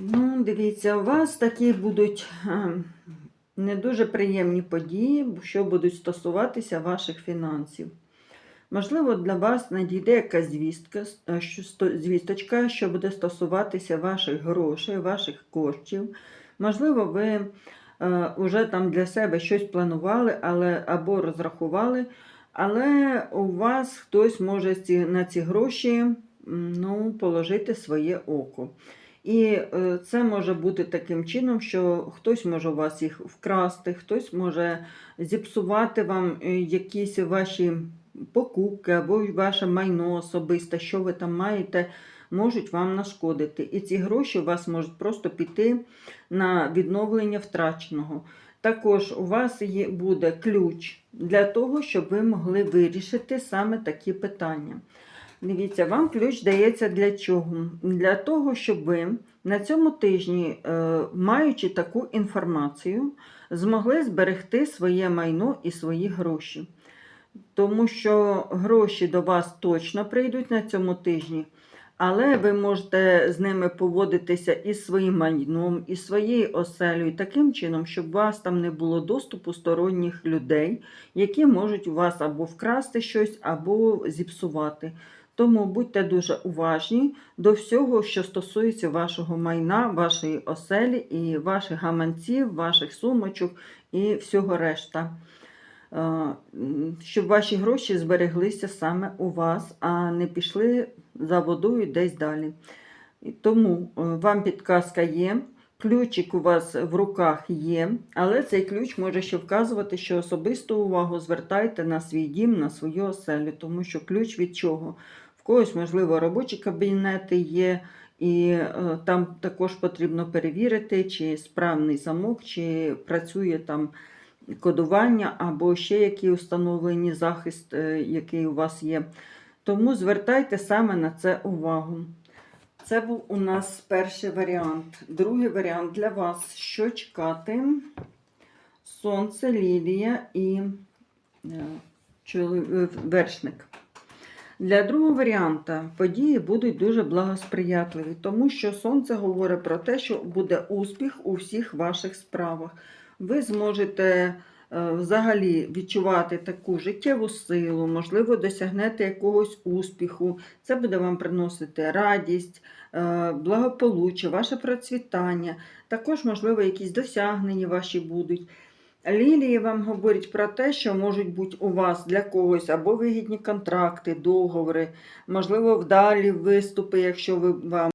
Ну, дивіться, у вас такі будуть е, не дуже приємні події, що будуть стосуватися ваших фінансів. Можливо, для вас надійде якась звістка, е, звісточка, що буде стосуватися ваших грошей, ваших коштів. Можливо, ви вже там для себе щось планували але, або розрахували, але у вас хтось може на ці гроші ну, положити своє око. І е, це може бути таким чином, що хтось може у вас їх вкрасти, хтось може зіпсувати вам е, якісь ваші покупки або ваше майно особисте, що ви там маєте, можуть вам нашкодити. І ці гроші у вас можуть просто піти на відновлення втраченого. Також у вас є, буде ключ для того, щоб ви могли вирішити саме такі питання. Дивіться, вам ключ дається для чого? Для того, щоб ви на цьому тижні, е, маючи таку інформацію, змогли зберегти своє майно і свої гроші. Тому що гроші до вас точно прийдуть на цьому тижні, але ви можете з ними поводитися із своїм майном, і своєю оселею, таким чином, щоб у вас там не було доступу сторонніх людей, які можуть у вас або вкрасти щось, або зіпсувати. Тому будьте дуже уважні до всього, що стосується вашого майна, вашої оселі і ваших гаманців, ваших сумочок і всього решта. Е, Щоб ваші гроші збереглися саме у вас, а не пішли за водою десь далі. Тому е, вам підказка є. Ключик у вас в руках є, але цей ключ може ще вказувати, що особисту увагу звертайте на свій дім, на свою оселю, тому що ключ від чого? Когось, можливо, робочі кабінети є, і е, там також потрібно перевірити, чи справний замок, чи працює там кодування, або ще які установлені захист, е, який у вас є. Тому звертайте саме на це увагу. Це був у нас перший варіант. Другий варіант для вас: що чекати? Сонце, лілія і е, вершник. Для другого варіанта події будуть дуже благосприятливі, тому що сонце говорить про те, що буде успіх у всіх ваших справах. Ви зможете е, взагалі відчувати таку життєву силу, можливо, досягнете якогось успіху. Це буде вам приносити радість, е, благополуччя, ваше процвітання. Також, можливо, якісь досягнення ваші будуть. Лілії вам говорять про те, що можуть бути у вас для когось або вигідні контракти, договори, можливо, вдалі виступи, якщо ви вам